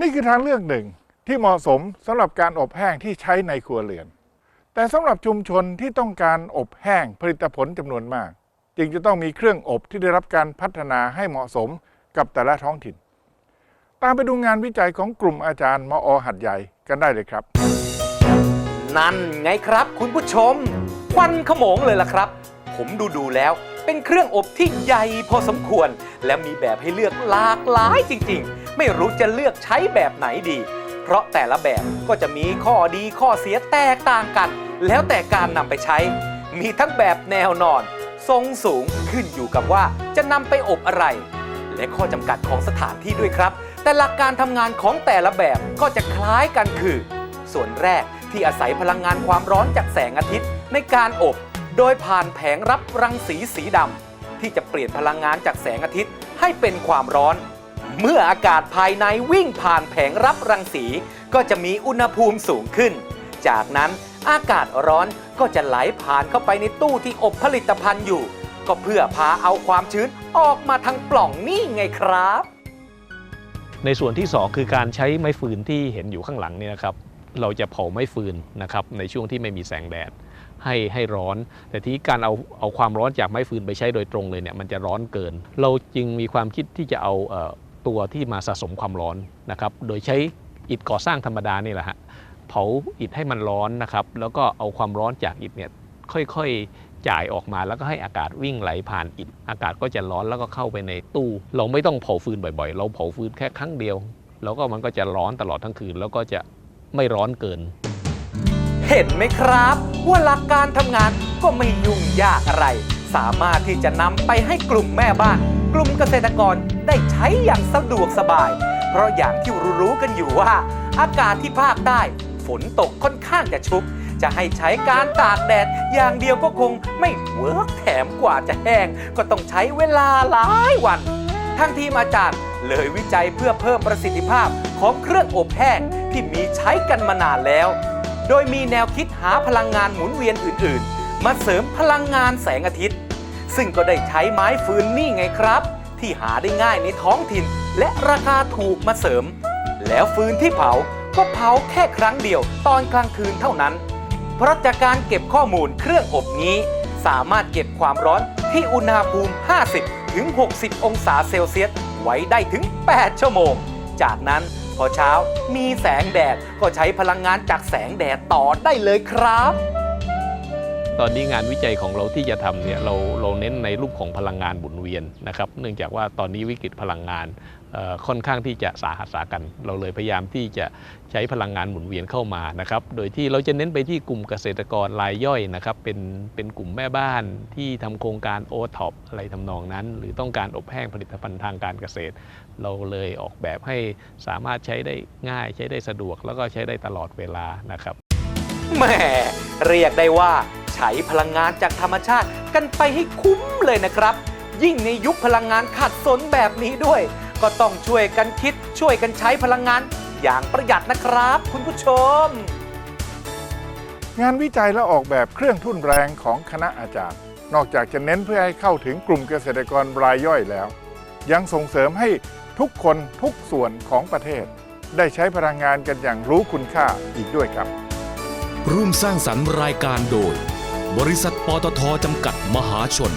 นี่คือทางเลือกหนึ่งที่เหมาะสมสำหรับการอบแห้งที่ใช้ในครัวเรือน แต่สำหรับชุมชนที่ต้องการอบแห้งผลิตผลจำนวนมาก จึงจะต้องมีเครื่องอบที่ได้รับการพัฒนาให้เหมาะสมกับแต่ละท้องถิ่น ตามไปดูงานวิจัยของกลุ่มอาจารย์มอหัดใหญ่กันได้เลยครับ นั่นไงครับคุณผู้ชมควันขโมงเลยล่ะครับ ผมดูดูแล้ว เป็นเครื่องอบที่ใหญ่พอสมควร และมีแบบให้เลือกหลากหลายจริงๆ ไม่รู้จะเลือกใช้แบบไหนดี เพราะแต่ละแบบก็จะมีข้อดีข้อเสียแตกต่างกัน แล้วแต่การนำไปใช้ มีทั้งแบบแนวนอน ทรงสูงขึ้นอยู่กับว่าจะนำไปอบอะไร และข้อจำกัดของสถานที่ด้วยครับ แต่หลักการทำงานของแต่ละแบบก็จะคล้ายกันคือ ส่วนแรกที่อาศัยพลังงานความร้อนจากแสงอาทิตย์ในการอบ โดยผ่านแผงรับรังสีสีดำที่จะเปลี่ยนพลังงานจากแสงอาทิตย์ให้เป็นความร้อน เมื่ออากาศภายในวิ่งผ่านแผงรับรังสี ก็จะมีอุณหภูมิสูงขึ้น จากนั้นอากาศร้อนก็จะไหลผ่านเข้าไปในตู้ที่อบผลิตภัณฑ์อยู่ ก็เพื่อพาเอาความชื้นออกมาทางปล่องนี่ไงครับ ในส่วนที่ 2 คือการใช้ไม้ฟืนที่เห็นอยู่ข้างหลังนี่นะครับ เราจะเผาไม้ฟืนนะครับในช่วงที่ไม่มีแสงแดด ให้ให้ร้อน แต่ที่การเอาเอาความร้อนจากไม้ฟืนไปใช้โดยตรงเลยเนี่ยมันจะร้อนเกิน เราจึงมีความคิดที่จะเอาเออตัวที่มาสะสมความร้อนนะครับ โดยใช้อิฐก่อสร้างธรรมดานี่แหละฮะเผาอิฐให้มันร้อนนะครับ แล้วก็เอาความร้อนจากอิฐเนี่ยค่อยๆจ่ายออกมาแล้วก็ให้อากาศวิ่งไหลผ่านอิฐอากาศก็จะร้อนแล้วก็เข้าไปในตู้ เราไม่ต้องเผาฟืนบ่อยๆ เราเผาฟืนแค่ครั้งเดียว แล้วก็มันก็จะร้อนตลอดทั้งคืน แล้วก็จะไม่ร้อนเกิน เห็นไหมครับ ว่าหลักการทำงานก็ไม่ยุ่งยากอะไร สามารถที่จะนำไปให้กลุ่มแม่บ้าน กลุ่มเกษตรกรได้ใช้อย่างสะดวกสบาย เพราะอย่างที่รู้ๆกันอยู่ว่า อากาศที่ภาคใต้ ฝนตกค่อนข้างจะชุก จะให้ใช้การตากแดดอย่างเดียวก็คงไม่เวิร์กแถมกว่าจะแห้ง ก็ต้องใช้เวลาหลายวันทางทีมอาจารย์เลยวิจัยเพื่อเพิ่มประสิทธิภาพของเครื่องอบแห้งที่มีใช้กันมานานแล้ว โดยมีแนวคิดหาพลังงานหมุนเวียนอื่นๆ มาเสริมพลังงานแสงอาทิตย์ ซึ่งก็ได้ใช้ไม้ฟืนนี่ไงครับ ที่หาได้ง่ายในท้องถิ่น และราคาถูกมาเสริม แล้วฟืนที่เผาก็เผาแค่ครั้งเดียวตอนกลางคืนเท่านั้น เพราะจากการเก็บข้อมูลเครื่องอบนี้ สามารถเก็บความร้อนที่อุณหภูมิ 50ถึง60 องศาเซลเซียสไว้ได้ถึง 8 ชั่วโมง จากนั้นพอเช้ามีแสงแดดก็ใช้พลังงานจากแสงแดดต่อได้เลยครับ ตอนนี้งานวิจัยของเราที่จะทำเนี่ยเราเราเน้นในรูปของพลังงานหมุนเวียนนะครับ เนื่องจากว่าตอนนี้วิกฤตพลังงานค่อนข้างที่จะสาหัสสากัน เราเลยพยายามที่จะใช้พลังงานหมุนเวียนเข้ามานะครับ โดยที่เราจะเน้นไปที่กลุ่มเกษตรกรรายย่อยนะครับ เป็นเป็นกลุ่มแม่บ้านที่ทำโครงการโอท็อปอะไรทำนองนั้น หรือต้องการอบแห้งผลิตภัณฑ์ทางการเกษตร เราเลยออกแบบให้สามารถใช้ได้ง่ายใช้ได้สะดวก แล้วก็ใช้ได้ตลอดเวลานะครับแหม่เรียกได้ว่า ใช้พลังงานจากธรรมชาติกันไปให้คุ้มเลยนะครับ ยิ่งในยุคพลังงานขัดสนแบบนี้ด้วย ก็ต้องช่วยกันคิดช่วยกันใช้พลังงาน อย่างประหยัดนะครับ คุณผู้ชม งานวิจัยและออกแบบเครื่องทุ่นแรงของคณะอาจารย์ นอกจากจะเน้นเพื่อให้เข้าถึงกลุ่มเกษตรกรรายย่อยแล้ว ยังส่งเสริมให้ทุกคนทุกส่วนของประเทศ ได้ใช้พลังงานกันอย่างรู้คุณค่าอีกด้วยครับ ร่วมสร้างสรรค์รายการโดย บริษัทปตทจำกัดมหาชน